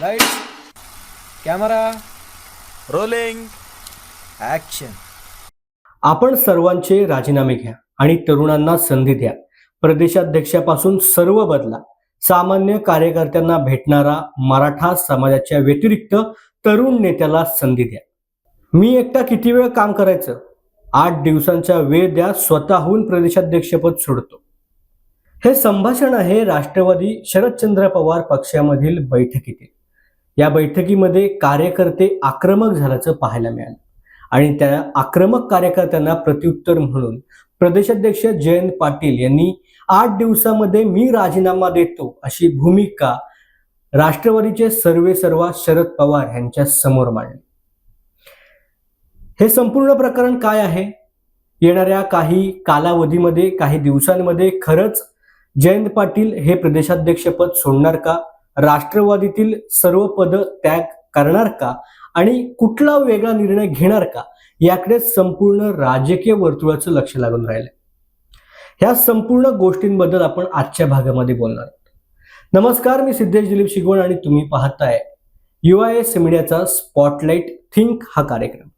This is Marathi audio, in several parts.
लाइट कॅमेरा रोलिंग ऍक्शन आपण सर्वांचे राजीनामे घ्या आणि तरुणांना संधी द्या. प्रदेशाध्यक्षापासून सर्व बदला. सामान्य कार्यकर्त्यांना भेटणारा मराठा समाजाच्या व्यतिरिक्त तरुण नेत्याला संधी द्या. मी एकटा किती वेळ काम करायचं? आठ दिवसांचा वेळ द्या स्वतःहून प्रदेशाध्यक्षपद सोडतो. हे संभाषण आहे राष्ट्रवादी शरदचंद्र पवार पक्षामधील बैठकीतील. या बैठकीमध्ये कार्यकर्ते आक्रमक झाल्याचं पाहायला मिळालं. आणि त्या आक्रमक कार्यकर्त्यांना प्रत्युत्तर म्हणून प्रदेशाध्यक्ष जयंत पाटील यांनी आठ दिवसामध्ये मी राजीनामा देतो अशी भूमिका राष्ट्रवादीचे सर्वे सर्वा शरद पवार यांच्या समोर मांडली. हे संपूर्ण प्रकरण काय आहे? येणाऱ्या काही कालावधीमध्ये काही दिवसांमध्ये खरंच जयंत पाटील हे प्रदेशाध्यक्षपद सोडणार का? राष्ट्रवादीतील सर्व पद त्याग करणार का? आणि कुठला वेगळा निर्णय घेणार का? याकडे संपूर्ण राजकीय वर्तुळाचं लक्ष लागून राहिलंय. ह्या संपूर्ण गोष्टींबद्दल आपण आजच्या भागामध्ये बोलणार आहोत. नमस्कार मी सिद्धेश दिलीप शिगवण आणि तुम्ही पाहताय यू एस मीडियाचा स्पॉटलाइट थिंक हा कार्यक्रम.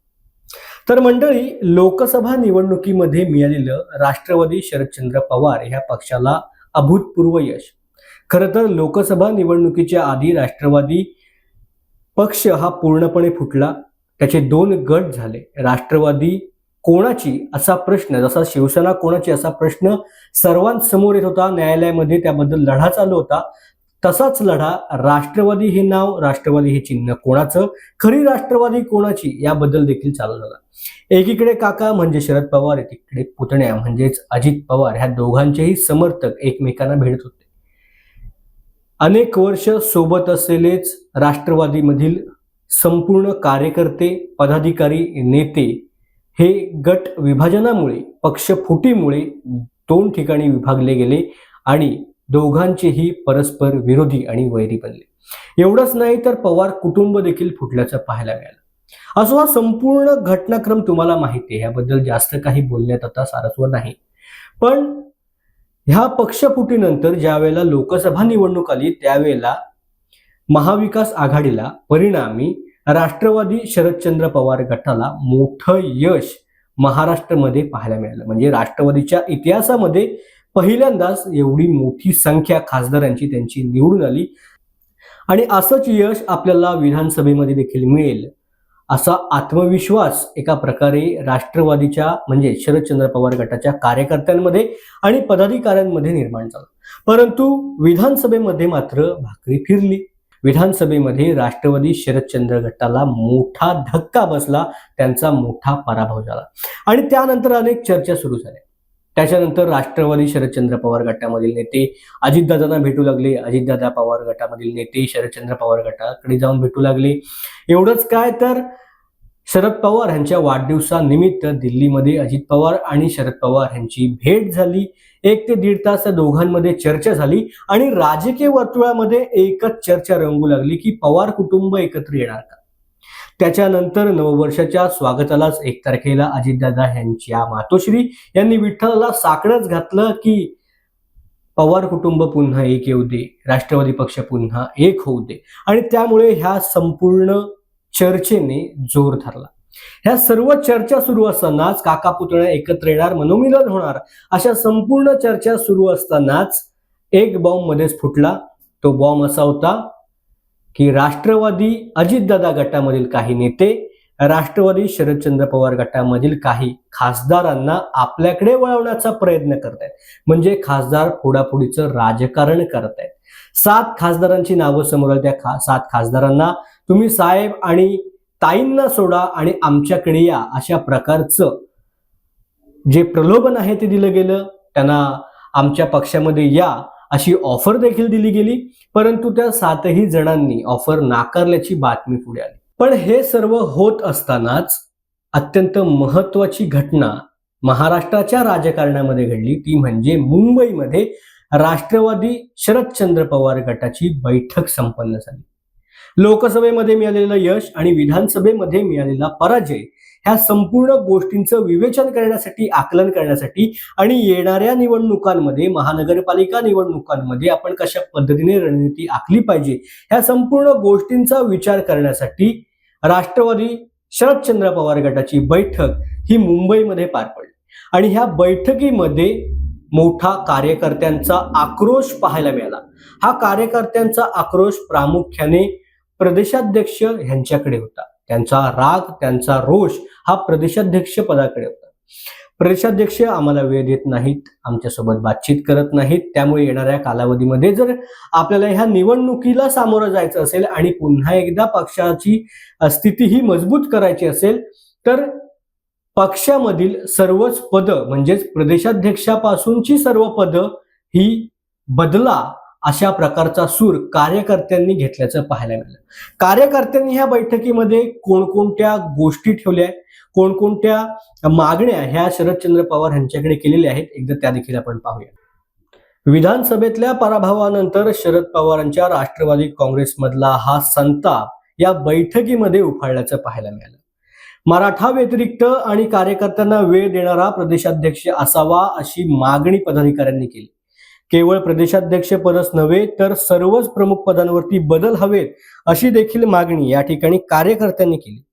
तर मंडळी लोकसभा निवडणुकीमध्ये मिळालेलं राष्ट्रवादी शरदचंद्र पवार ह्या पक्षाला अभूतपूर्व यश. खरं तर लोकसभा निवडणुकीच्या आधी राष्ट्रवादी पक्ष हा पूर्णपणे फुटला. त्याचे दोन गट झाले. राष्ट्रवादी कोणाची? असा प्रश्न जसा शिवसेना कोणाची? असा प्रश्न सर्वांसमोर येत होता. न्यायालयामध्ये त्याबद्दल लढा चालू होता. तसाच लढा राष्ट्रवादी हे नाव राष्ट्रवादी हे चिन्ह कोणाचं? खरी राष्ट्रवादी कोणाची? याबद्दल देखील चालू झाला. एकीकडे काका म्हणजे शरद पवार एकीकडे पुतण्या म्हणजेच अजित पवार. ह्या दोघांचेही समर्थक एकमेकांना भेटत होते. अनेक वर्ष सोबत असलेलेच राष्ट्रवादीमधील संपूर्ण कार्यकर्ते पदाधिकारी नेते हे गट विभाजनामुळे पक्ष फुटीमुळे दोन ठिकाणी विभागले गेले आणि दोघांचेही परस्पर विरोधी आणि वैरी बनले. एवढंच नाही तर पवार कुटुंब देखील फुटल्याचं पाहायला मिळालं. असो हा संपूर्ण घटनाक्रम तुम्हाला माहिती आहे याबद्दल जास्त काही बोलण्यात आता सारस्व नाही. पण ह्या पक्षफुटीनंतर ज्या वेळेला लोकसभा निवडणूक आली त्यावेळेला महाविकास आघाडीला परिणामी राष्ट्रवादी शरदचंद्र पवार गटाला मोठं यश महाराष्ट्रामध्ये पाहायला मिळालं. म्हणजे राष्ट्रवादीच्या इतिहासामध्ये पहिल्यांदाच एवढी मोठी संख्या खासदारांची त्यांची निवडून आली. आणि असंच यश आपल्याला विधानसभेमध्ये देखील मिळेल. असा आत्मविश्वास एका प्रकारे राष्ट्रवादीच्या म्हणजे शरदचंद्र पवार गटाच्या कार्यकर्त्यांमध्ये आणि पदाधिकाऱ्यांमध्ये निर्माण झाला. परंतु विधानसभेमध्ये मात्र भाकरी फिरली. विधानसभेमध्ये राष्ट्रवादी शरदचंद्र गटाला मोठा धक्का बसला त्यांचा मोठा पराभव झाला. आणि त्यानंतर अनेक चर्चा सुरू झाल्या. त्याच्यानंतर राष्ट्रवादी शरदचंद्र पवार गटामधील नेते अजितदादांना भेटू लागले. अजितदादा पवार गटामधील नेते शरदचंद्र पवार गटाकडे जाऊन भेटू लागले. एवढंच काय तर शरद पवार यांच्या वाढदिवसानिमित्त दिल्लीमध्ये अजित पवार आणि शरद पवार यांची भेट झाली. एक ते दीड तास त्या दोघांमध्ये चर्चा झाली आणि राजकीय वर्तुळामध्ये एकच चर्चा रंगू लागली की पवार कुटुंब एकत्र येणार का? त्याच्यानंतर नववर्षाच्या स्वागतालाच एक तारखेला अजितदादा यांच्या मातोश्री यांनी विठ्ठलाला साकडच घातलं की पवार कुटुंब पुन्हा एक येऊ दे राष्ट्रवादी पक्ष पुन्हा एक होऊ दे. आणि त्यामुळे ह्या संपूर्ण चर्चेने जोर धरला. ह्या सर्व चर्चा सुरू असतानाच काका पुतळ्या एकत्र येणार मनोमिलन होणार. अशा संपूर्ण चर्चा सुरू असतानाच एक बॉम्ब मध्येच फुटला. तो बॉम्ब असा होता की राष्ट्रवादी अजितदादा गटामधील काही नेते राष्ट्रवादी शरदचंद्र पवार गटामधील काही खासदारांना आपल्याकडे वळवण्याचा प्रयत्न करतायत. म्हणजे खासदार फोडाफोडीचं राजकारण करतायत. सात खासदारांची नावं समोर आली त्या खा सात खासदारांना. तुम्ही साहेब आणि ताईंना सोडा आणि आमच्याकडे या अशा प्रकारचं जे प्रलोभन आहे ते दिलं गेलं. त्यांना आमच्या पक्षामध्ये या अशी ऑफर देखील दिली गेली. परंतु त्या सातही जणांनी ऑफर नाकारल्याची बातमी पुढे आली. पण हे सर्व होत असतानाच अत्यंत महत्वाची घटना महाराष्ट्राच्या राजकारणामध्ये घडली. ती म्हणजे मुंबईमध्ये राष्ट्रवादी शरदचंद्र पवार गटाची बैठक संपन्न झाली. लोकसभेमध्ये मिळालेलं यश आणि विधानसभेमध्ये मिळालेला पराजय ह्या संपूर्ण गोष्टींचं विवेचन करण्यासाठी आकलन करण्यासाठी आणि येणाऱ्या निवडणुकांमध्ये महानगरपालिका निवडणुकांमध्ये आपण कशा पद्धतीने रणनीती आखली पाहिजे ह्या संपूर्ण गोष्टींचा विचार करण्यासाठी राष्ट्रवादी शरदचंद्र पवार गटाची बैठक ही मुंबईमध्ये पार पडली. आणि ह्या बैठकीमध्ये मोठा कार्यकर्त्यांचा आक्रोश पाहायला मिळाला. हा कार्यकर्त्यांचा आक्रोश प्रामुख्याने प्रदेशाध्यक्ष यांच्याकडे होता. त्यांचा राग त्यांचा रोष हा प्रदेशाध्यक्ष पदाकडे होता. प्रदेशाध्यक्ष आम्हाला वेळ देत नाहीत आमच्यासोबत बातचीत करत नाहीत. त्यामुळे येणाऱ्या कालावधीमध्ये जर आपल्याला ह्या निवडणुकीला सामोरं जायचं असेल आणि पुन्हा एकदा पक्षाची स्थिती ही मजबूत करायची असेल तर पक्षामधील सर्वच पदं म्हणजेच प्रदेशाध्यक्षापासूनची सर्व पदं ही बदला अशा प्रकारचा सूर कार्यकर्त्यांनी घेतल्याचं पाहायला मिळालं. कार्यकर्त्यांनी ह्या बैठकीमध्ये कोणकोणत्या गोष्टी ठेवल्या कोणकोणत्या मागण्या ह्या शरदचंद्र पवार यांच्याकडे केलेल्या आहेत? एकदा त्या देखील आपण पाहूया. विधानसभेतल्या पराभवानंतर शरद पवारांच्या राष्ट्रवादी काँग्रेसमधला हा संताप या बैठकीमध्ये उफाळल्याचं पाहायला मिळालं. मराठा व्यतिरिक्त आणि कार्यकर्त्यांना वेळ देणारा प्रदेशाध्यक्ष असावा अशी मागणी पदाधिकाऱ्यांनी केली. केवळ प्रदेशाध्यक्ष पदच नव्हे तर सर्वच प्रमुख पदांवरती बदल हवेत अशी देखील मागणी या ठिकाणी कार्यकर्त्यांनी केली.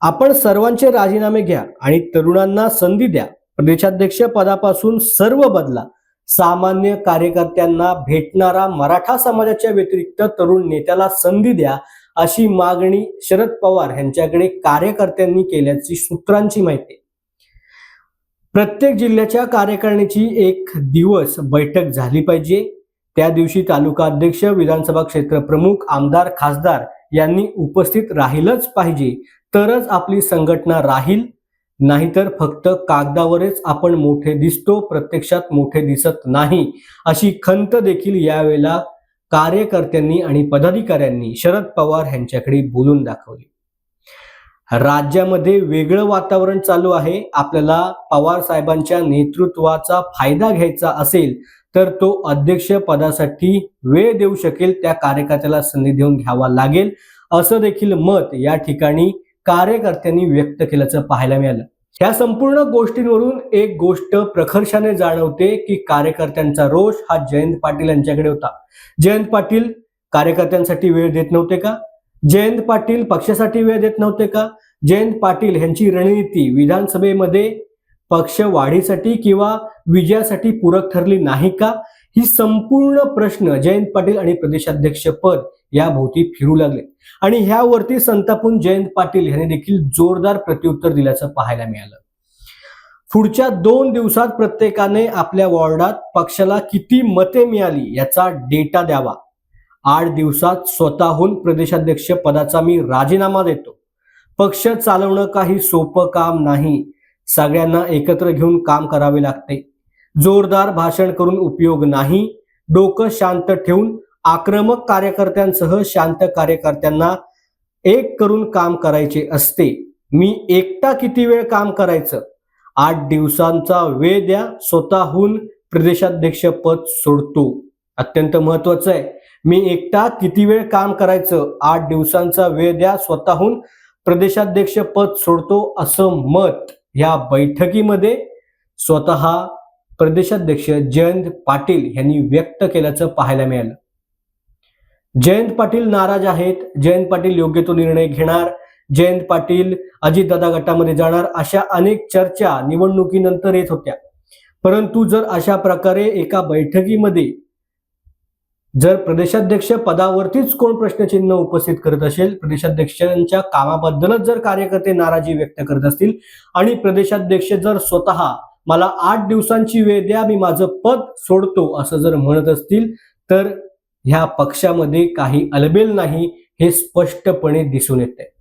आपण सर्वांचे राजीनामे घ्या आणि तरुणांना संधी द्या. प्रदेशाध्यक्ष पदापासून सर्व बदला. सामान्य कार्यकर्त्यांना भेटणारा मराठा समाजाच्या व्यतिरिक्त तरुण नेत्याला संधी द्या. अशी मागणी शरद पवार यांच्याकडे कार्यकर्त्यांनी केल्याची सूत्रांची माहिती आहे. प्रत्येक जिल्ह्याच्या कार्यकारिणीची एक दिवस बैठक झाली पाहिजे. त्या दिवशी तालुका अध्यक्ष विधानसभा क्षेत्र प्रमुख आमदार खासदार यांनी उपस्थित राहिलंच पाहिजे. तरच आपली संघटना राहील. नाहीतर फक्त कागदावरच आपण मोठे दिसतो प्रत्यक्षात मोठे दिसत नाही. अशी खंत देखील यावेळेला कार्यकर्त्यांनी आणि पदाधिकाऱ्यांनी शरद पवार यांच्याकडे बोलून दाखवली. राज्यामध्ये वेगळं वातावरण चालू आहे. आपल्याला पवार साहेबांच्या नेतृत्वाचा फायदा घ्यायचा असेल तर तो अध्यक्ष पदासाठी वेळ देऊ शकेल त्या कार्यकर्त्याला संधी देऊन घ्यावा लागेल असं देखील मत या ठिकाणी कार्यकर्त्यांनी व्यक्त केल्याचं पाहायला मिळालं. ह्या संपूर्ण गोष्टींवरून एक गोष्ट प्रखर्षाने जाणवते की कार्यकर्त्यांचा रोष हा जयंत पाटील यांच्याकडे होता. जयंत पाटील कार्यकर्त्यांसाठी वेळ देत नव्हते का? जयंत पाटील पक्षासाठी वेळ देत नव्हते का? जयंत पाटील यांची रणनीती विधानसभेमध्ये पक्ष वाढीसाठी किंवा विजयासाठी पूरक ठरली नाही का? ही संपूर्ण प्रश्न जयंत पाटील आणि प्रदेशाध्यक्ष पद या भोवती फिरू लागले. आणि ह्यावरती संतापून जयंत पाटील यांनी देखील जोरदार प्रत्युत्तर दिल्याचं पाहायला मिळालं. पुढच्या दोन दिवसात प्रत्येकाने आपल्या वॉर्डात पक्षाला किती मते मिळाली याचा डेटा द्यावा. आठ दिवसात स्वतःहून प्रदेशाध्यक्ष पदाचा मी राजीनामा देतो. पक्ष चालवणं काही सोपं काम नाही. सगळ्यांना एकत्र घेऊन काम करावे लागते. जोरदार भाषण करून उपयोग नाही. डोकं शांत ठेवून आक्रमक कार्यकर्त्यांसह शांत कार्यकर्त्यांना एक करून काम करायचे असते. मी एकटा किती वेळ काम करायचं? आठ दिवसांचा वेळ द्या स्वतःहून प्रदेशाध्यक्ष पद सोडतो. अत्यंत महत्वाचं आहे. मी एकटा किती वेळ काम करायचं? आठ दिवसांचा वेळ द्या स्वतःहून प्रदेशाध्यक्ष पद सोडतो असं मत या बैठकीमध्ये स्वतः प्रदेशाध्यक्ष जयंत पाटील यांनी व्यक्त केल्याचं पाहायला मिळालं. जयंत पाटील नाराज आहेत. जयंत पाटील योग्य तो निर्णय घेणार. जयंत पाटील अजितदादा गटामध्ये जाणार अशा अनेक चर्चा निवडणुकीनंतर येत होत्या. परंतु जर अशा प्रकारे एका बैठकीमध्ये जर प्रदेशाध्यक्ष पदावरतीच कोण प्रश्नचिन्ह उपस्थित करत असेल प्रदेशाध्यक्षांच्या कामाबद्दलच जर कार्यकर्ते नाराजी व्यक्त करत असतील आणि प्रदेशाध्यक्ष जर स्वतः मला आठ दिवसांची वेळ द्या मी माझं पद सोडतो असं जर म्हणत असतील तर ह्या पक्षामध्ये काही अलबेल नाही हे स्पष्टपणे दिसून येते.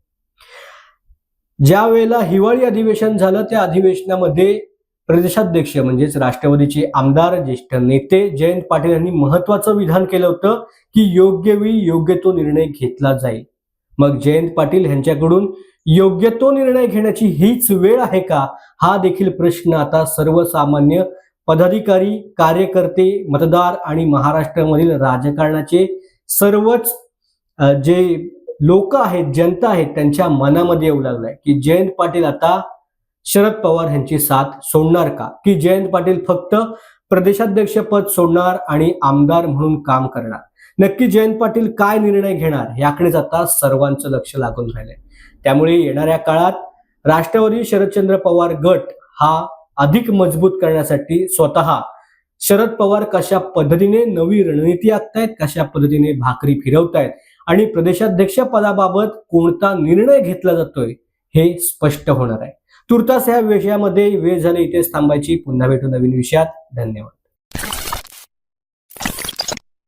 ज्या वेळेला हिवाळी अधिवेशन झालं त्या अधिवेशनामध्ये प्रदेशाध्यक्ष म्हणजेच राष्ट्रवादीचे आमदार ज्येष्ठ नेते जयंत पाटील यांनी महत्वाचं विधान केलं होतं की योग्य वेळी योग्य तो निर्णय घेतला जाईल. मग जयंत पाटील यांच्याकडून योग्य तो निर्णय घेण्याची हीच वेळ आहे का? हा देखील प्रश्न आता सर्वसामान्य पदाधिकारी कार्यकर्ते मतदार आणि महाराष्ट्रामधील राजकारणाचे सर्वच जे लोक आहेत जनता आहेत त्यांच्या मनामध्ये येऊ लागलाय की जयंत पाटील आता शरद पवार यांची साथ सोडणार का? की जयंत पाटील फक्त प्रदेशाध्यक्ष पद सोडणार आणि आमदार म्हणून काम करणार? नक्की जयंत पाटील काय निर्णय घेणार याकडेच आता सर्वांचं लक्ष लागून राहिलंय. त्यामुळे येणाऱ्या काळात राष्ट्रवादी शरदचंद्र पवार गट हा अधिक मजबूत करण्यासाठी स्वतः शरद पवार कशा पद्धतीने नवी रणनीती आखतायत कशा पद्धतीने भाकरी फिरवतायत आणि प्रदेशाध्यक्ष पदाबाबत कोणता निर्णय घेतला जातोय हे स्पष्ट होणार आहे. तुर्तास या विषयामध्ये वेळ झाली इथेच थांबायची. पुन्हा भेटू नवीन विषयात. धन्यवाद.